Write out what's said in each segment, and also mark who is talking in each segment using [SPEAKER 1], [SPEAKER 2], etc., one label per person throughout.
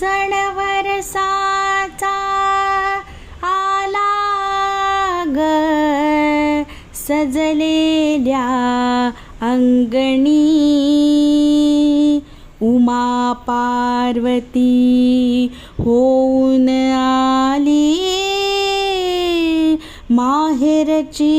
[SPEAKER 1] सणवरसाचा आला ग. सजलेल्या अंगणी उमा पार्वती होऊन आली. माहेरची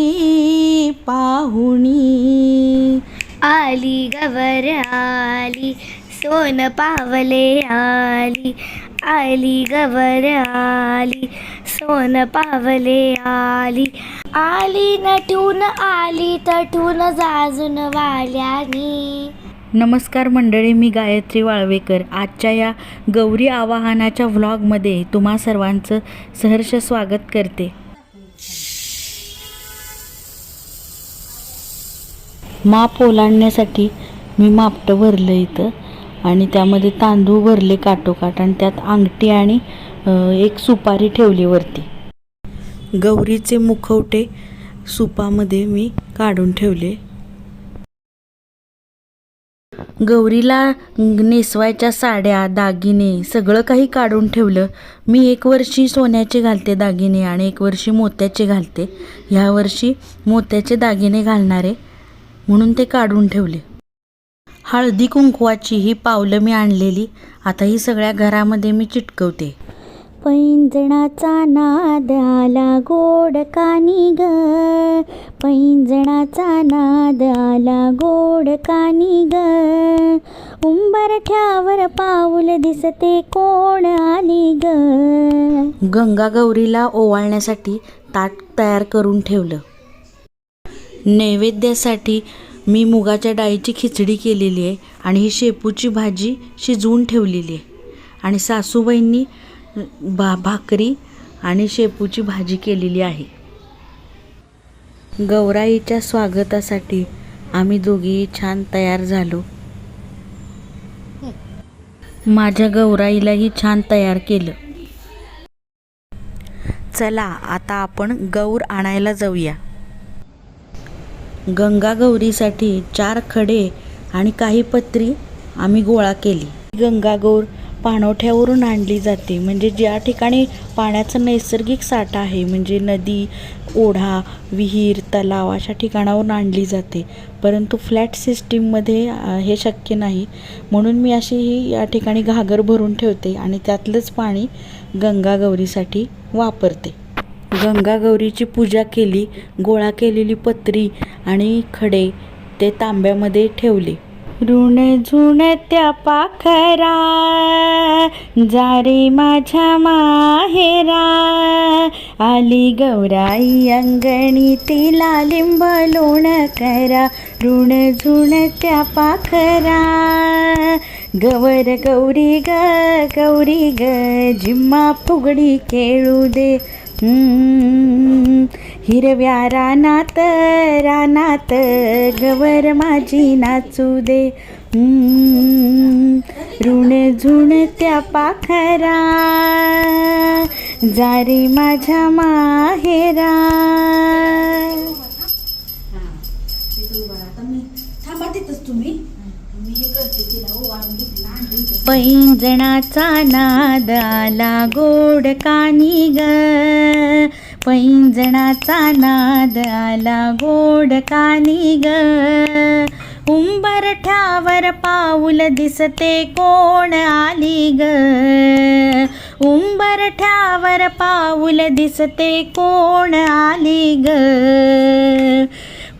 [SPEAKER 1] पाहुणी
[SPEAKER 2] आली गवर आली सोन पावले आली आली गवर आली. सोन पावले आली आली नटून आली तटून जाजून वाल्यानी.
[SPEAKER 1] नमस्कार मंडळी मी गायत्री वाळवेकर. आजच्या या गौरी आवाहनाच्या व्लॉगमध्ये तुम्हा सर्वांचं सहर्ष स्वागत करते. माप ओलांडण्यासाठी मी मापटं भरलं इथं. आणि त्यामध्ये तांदूळ भरले काटोकाट आणि त्यात अंगठी आणि एक सुपारी ठेवली वरती. गौरीचे मुखवटे सुपामध्ये मी काढून ठेवले. गौरीला नेसवायच्या साड्या दागिने सगळं काही काढून ठेवलं. मी एक वर्षी सोन्याचे घालते दागिने आणि एक वर्षी मोत्याचे घालते. ह्या वर्षी मोत्याचे दागिने घालणारे म्हणून ते काढून ठेवले. हळदी कुंकवाची ही पावलं मी आणलेली. आता ही सगळ्या घरामध्ये मी चिटकवते.
[SPEAKER 2] पैंजणाचा नाद आला गोड कानी ग पैंजणाचा नाद आला गोड कानी ग उंबरठ्यावर पाऊल दिसते कोण आली ग?
[SPEAKER 1] गंगा गौरीला ओवाळण्यासाठी ताट तयार करून ठेवलं. नैवेद्यासाठी मी मुगाच्या डाळीची खिचडी केलेली आहे आणि ही शेपूची भाजी शिजवून ठेवलेली आहे. आणि सासूबाईंनी भा भाकरी आणि शेपूची भाजी केलेली आहे. गौराईच्या स्वागतासाठी आम्ही दोघीही छान तयार झालो. माझ्या गौराईलाही छान तयार केलं. चला आता आपण गौर आणायला जाऊया. गंगा गौरीसाठी चार खडे आणि काही पत्री आम्ही गोळा केली. गंगागौर पाणवठ्यावरून आणली जाते. म्हणजे ज्या ठिकाणी पाण्याचा नैसर्गिक साठा आहे म्हणजे नदी ओढा विहीर तलाव अशा ठिकाणावरून आणली जाते. परंतु फ्लॅट सिस्टीममध्ये हे शक्य नाही. म्हणून मी अशी ही या ठिकाणी घागर भरून ठेवते आणि त्यातलंच पाणी गंगागौरीसाठी वापरते. गंगा गौरीची पूजा केली गोळा केलेली पत्री आणि खडे ते तांब्यामध्ये ठेवले. ऋण झुण त्या पाखरा जारे माझ्या माहेरा. आली गौराई अंगणी तिला लिंब लोण करा. ऋण झुण त्या पाखरा गवर गौरी ग गौरी ग जिम्मा फुगडी खेळू दे. हिरव्या रानात रानात गवर माझी नाचू दे. ऋण झुण त्या पाखरा जारी माझ्या माहेरा. पैंजणाचा नाद आला गोड कानी ग पैंजणाचा नाद आला गोड कानी ग उंबरठ्यावर पाऊल दिसते कोण आली ग? उंबरठ्यावर पाऊल दिसते कोण आली ग?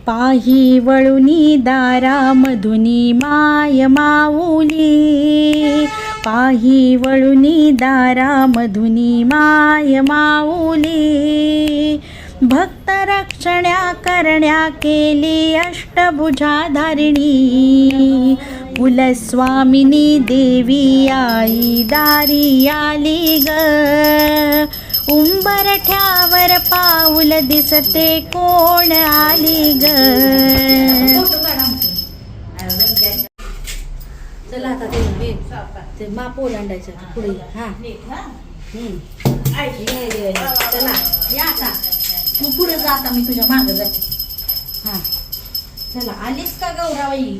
[SPEAKER 1] पाही वळुनी दारा मधुनी माय माऊली. पाही वळुनी दारा मधुनी माय माऊली. भक्त रक्षण्या करण्या केली अष्टभुजा धारिणी कुलस्वामिनी देवी आई दारी आली ग. उंबरठ्यावर पाऊल दिसते कोण आली ग?
[SPEAKER 3] चला आता ते माप ओलांडायचं पुढे. हा. चला. या आता. तू पुढे जा आता मी तुझ्या मागं जाते. हा. चला. आलीस का गौराबाई?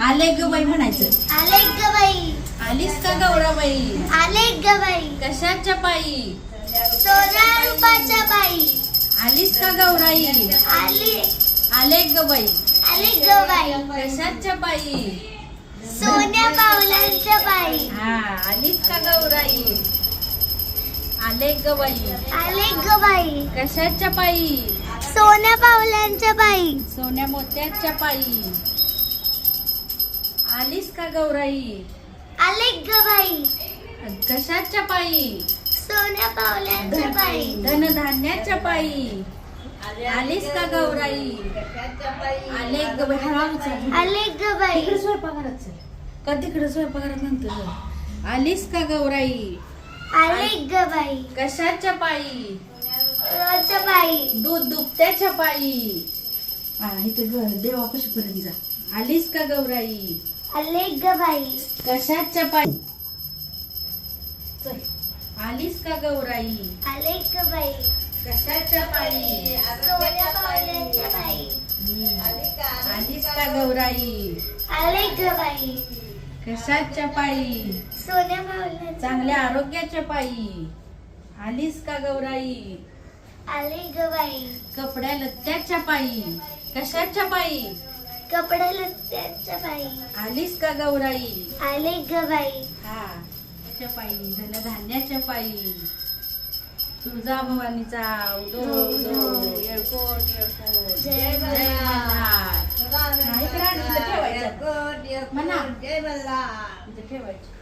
[SPEAKER 3] आले ग बाई म्हणायचं.
[SPEAKER 2] आले ग बाई.
[SPEAKER 3] आलीस का गौराबाई?
[SPEAKER 2] आले ग बाई.
[SPEAKER 3] कशाच्या पायी?
[SPEAKER 2] सोन्या रूपाच्या बाई.
[SPEAKER 3] आलीस का गौराई?
[SPEAKER 2] आली.
[SPEAKER 3] आले ग बाई.
[SPEAKER 2] आले ग बाई.
[SPEAKER 3] कशाच्या पायी
[SPEAKER 2] सोन्या पावलांच्या बाई.
[SPEAKER 3] हा आलीस का गौराई? आले ग बाई.
[SPEAKER 2] आले ग बाई.
[SPEAKER 3] कशाच्या पायी
[SPEAKER 2] सोन्या पावलांच्या बाई.
[SPEAKER 3] सोन्या मोत्याच्या पायी आलीस का गौराई?
[SPEAKER 2] आले ग बाई.
[SPEAKER 3] कशाच्या पायी
[SPEAKER 2] सोन्या पावलांच्या बाई
[SPEAKER 3] धनधान्याच्या पायी. आलीस का गौराई? आले ग बाई हळू चल.
[SPEAKER 2] आले ग बाई.
[SPEAKER 3] तिकडे स्वयंपाकघरात चल. का तिकडे स्वयंपाकघरात नंतर. आलीस का गौराई?
[SPEAKER 2] आले ग बाई.
[SPEAKER 3] कशाच्या पायी?
[SPEAKER 2] रोजच्या बाई
[SPEAKER 3] दूध दुभत्याच्या पायी. हा इथं घर देवापाशीपर्यंत जा. आलीस का गौराई?
[SPEAKER 2] आले ग बाई.
[SPEAKER 3] कशाच्या पायी? आलीस का गौराई?
[SPEAKER 2] आले ग बाई?
[SPEAKER 3] कशाच्या पायी?
[SPEAKER 2] सोन्या पावलांच्या बाई.
[SPEAKER 3] आलीस का गौराई?
[SPEAKER 2] आले ग बाई?
[SPEAKER 3] कशाच्या पायी?
[SPEAKER 2] सोन्या पावलांच्या
[SPEAKER 3] चांगल्या आरोग्याच्या पायी. आलीस का गौराई?
[SPEAKER 2] आले ग बाई.
[SPEAKER 3] कपड्या लत्त्याच्या पायी. कशाच्या पायी?
[SPEAKER 2] कपडा लत्त्याच्या बाई.
[SPEAKER 3] आलीस का गौराई?
[SPEAKER 2] आले ग बाई.
[SPEAKER 3] हा. त्याच्या पायी धनधान्याच्या पायी. तुळजा भवानीचा उदो उदो. येळकोट येळकोट
[SPEAKER 2] जय
[SPEAKER 3] इथं ठेवायचं.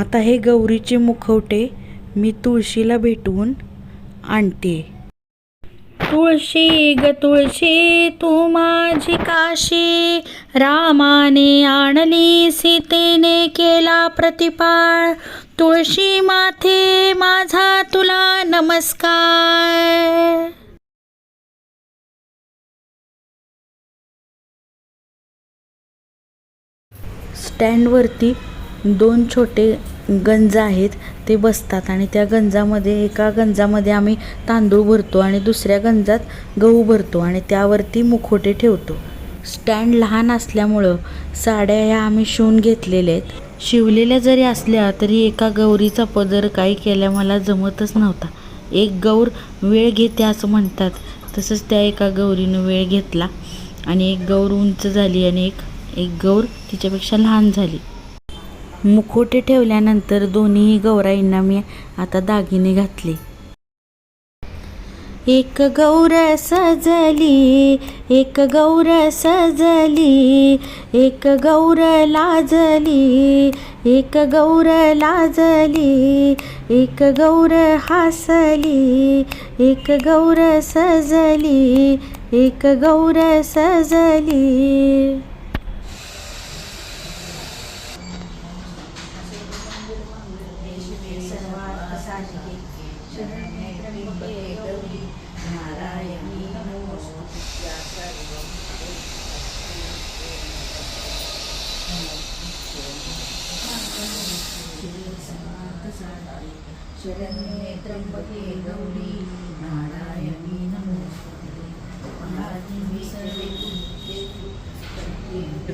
[SPEAKER 1] आता हे गौरीचे मुखवटे मी तुळशीला भेटवून आणते. तुळशी ग तुळशी तू माझी काशी. रामाने आणली सीतेने केला प्रतिपाळ. तुळशी माथे माझा तुला नमस्कार. स्टँडवरती दोन छोटे गंज आहेत ते बसतात आणि त्या गंजामध्ये एका गंजामध्ये आम्ही तांदूळ भरतो आणि दुसऱ्या गंजात गहू भरतो आणि त्यावरती मुखोटे ठेवतो. स्टँड लहान असल्यामुळं साड्या ह्या आम्ही शिवून घेतलेल्या आहेत. शिवलेल्या जरी असल्या तरी एका गौरीचा पदर काही केल्या मला जमतच नव्हता. एक गौर वेळ घेते असं म्हणतात तसंच त्या एका गौरीनं वेळ घेतला आणि एक गौर उंच झाली आणि एक एक गौर तिच्यापेक्षा लहान झाली. मुखोटे ठेवल्यानंतर दोन्ही गौराईंना मी आता दागिने घातले. एक गौर सजली एक गौर सजली एक गौर लाजली एक गौर लाजली एक गौर हासली एक गौर सजली एक गौर सजली.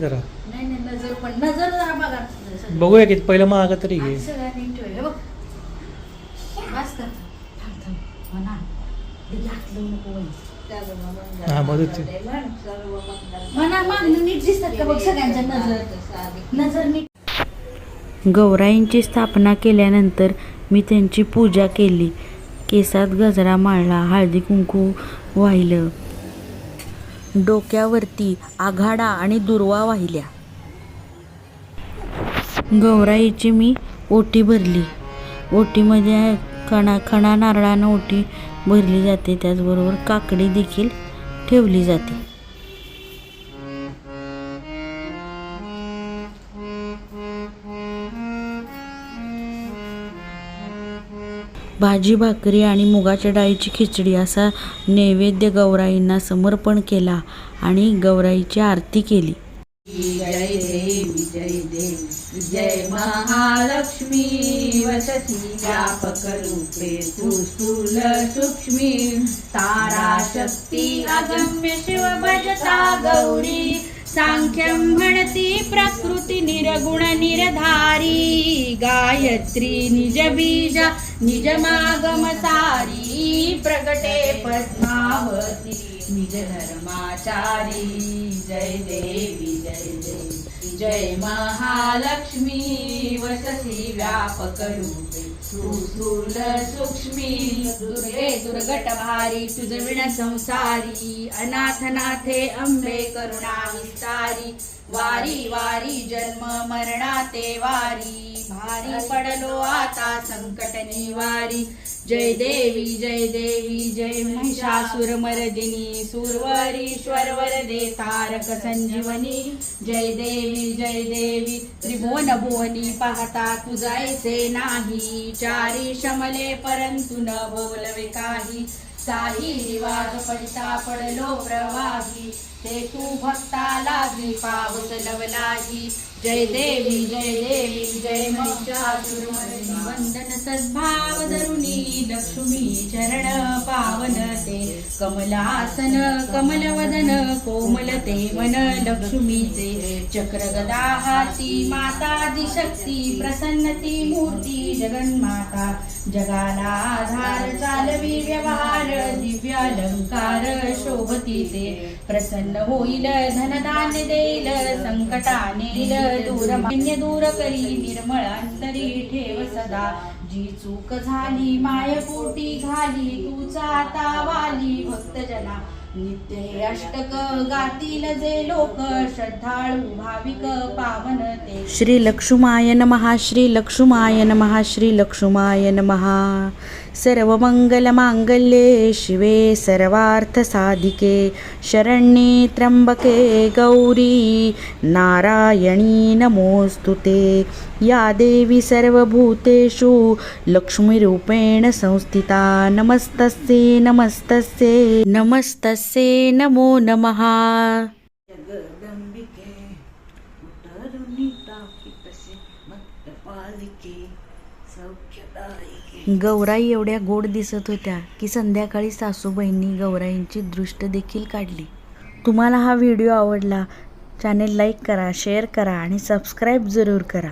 [SPEAKER 4] जरा।
[SPEAKER 3] नाही नाही नजर पण नजर जरा बघा.
[SPEAKER 4] बघूया की पहिलं माग तरी घे
[SPEAKER 3] सगळ्या नीट ठेव हे बघ. बस कर. थांब थांब. म्हणा ते घातलं नको बाई.
[SPEAKER 4] हा मदत
[SPEAKER 3] म्हणा मागणं नीट दिसतात का बघ सगळ्यांच्या नजर? नजर नीट
[SPEAKER 1] गौराईंची स्थापना केल्यानंतर मी त्यांची पूजा केली. केसात गजरा माळला हळदी कुंकू वाहिलं. डोक्यावरती आघाडा आणि दुर्वा वाहिल्या. गौराईची मी ओटी भरली. ओटीमध्ये खणा खणा नारळानं ओटी भरली जाते. त्याचबरोबर काकडी देखील ठेवली जाते. भाजी भाकरी आणि मुगाच्या डाळीची खिचडी असा नैवेद्य गौराईंना समर्पण केला आणि गौराईची आरती केली.
[SPEAKER 3] जय देवी जय महालक्ष्मी वसती व्यापक रूपे तू स्थूल सूक्ष्मी तारा शक्ती अगम्य शिव भजता गौरी सांख्यं म्हणती प्रकृती निरगुण निरधारी गायत्री निज बीज निज मागम सारी प्रगटे पद्मावती। निज धर्माचारी जय देवी जय देवी जय महालक्ष्मी वससी व्यापक रूपे तू सूक्ष्मी दुर्गे दुर्गट भारी तुझविण संसारी अनाथनाथे अंबे करुणा विस्तारी वारी वारी जन्म मरणाते वारी. भारी पडलो आता संकट निवारी. जय देवी जय देवी जय महिषासुर मर्दिनी. सुरवरीश्वर वरदे तारक संजीवनी. जय देवी जय देवी त्रिभुवन भुवनी पाहता तुझायचे नाही. चारी शमले परंतु न बोलवे काही. साही रिवाज पडता पडलो प्रवाही. ते तू भक्ताला पावस लवलाही. जय देवी जय देवी जय वंदन सद्भाव धरुणी लक्ष्मी चरण पावन ते कमलासन कमलवदन कोमल ते मन लक्ष्मीचे. चक्र गदा हाती माता दिशक्ती प्रसन्नती मूर्ती जगन्माता. जगाला आधार चालवी व्यवहार. दिव्यालंकार शोभती ते. प्रसन्न होईल धनधान्य देईल संकटा नेईल दूर मान्य दूर करी निर्मळ अंतरी ठेव सदा. जी चूक झाली मायपोटी घाली तूच आता वाली भक्तजना. नित्य अष्टक गातील जे लोक श्रद्धाळू भाविक पावन ते.
[SPEAKER 1] श्री लक्ष्माय नमः श्री लक्ष्माय नमः श्री लक्ष्माय नमः. सर्वमङ्गलमाङ्गल्ये शिवे सर्वार्थसाधिके शरण्ये त्र्यम्बके गौरी नारायणी नमोऽस्तु ते। या देवी सर्वभूतेषु लक्ष्मीरूपेण संस्थिता। नमस्तस्ये नमस्तस्ये नमस्तस्ये नमो नमः। गौराई एवढ्या गोड दिसत होत्या की संध्याकाळी सासूबाईंनी गौराईंची दृष्ट देखील काढली. तुम्हाला हा व्हिडिओ आवडला चॅनेल लाईक करा शेअर करा आणि सबस्क्राईब जरूर करा.